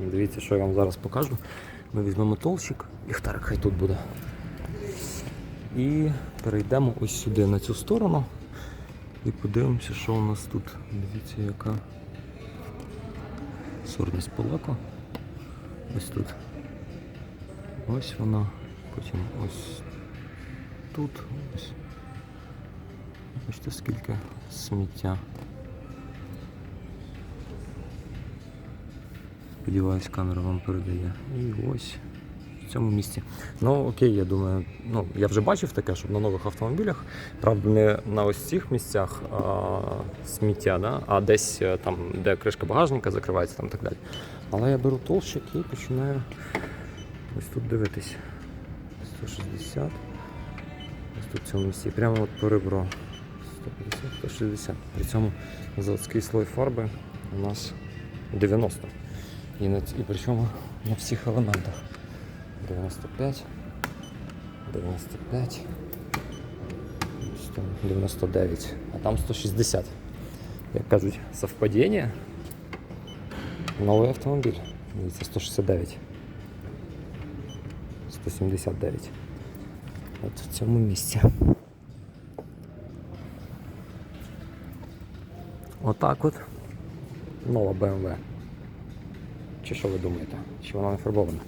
Дивіться, що я вам зараз покажу. Ми візьмемо толщик, ліхтарик хай тут буде. І перейдемо ось сюди на цю сторону. І подивимося, що у нас тут. Дивіться, яка сорність полака. Ось тут. Ось вона. Потім ось тут. Ось. Бачите, скільки сміття. Сподіваюсь, камера вам передає. І ось в цьому місці. Ну окей, я думаю, ну я вже бачив таке, щоб на нових автомобілях, правда, не на ось цих місцях а, сміття, да? а десь е, там, де кришка багажника закривається там і так далі. Але я беру толщик і починаю ось тут дивитись. 160. Ось тут в цьому місці. Прямо от по ребро. 150, 160. При цьому заводський слой фарби у нас 90. І, на, ц- і причому на всіх елементах. 95, 95, 100, 99, а там 160. Як кажуть, совпадіння. Новий автомобіль. Дивіться, 169. 179. От в цьому місці. Отак от. Нова BMW. Чи що ви думаєте? Чи вона не фарбована?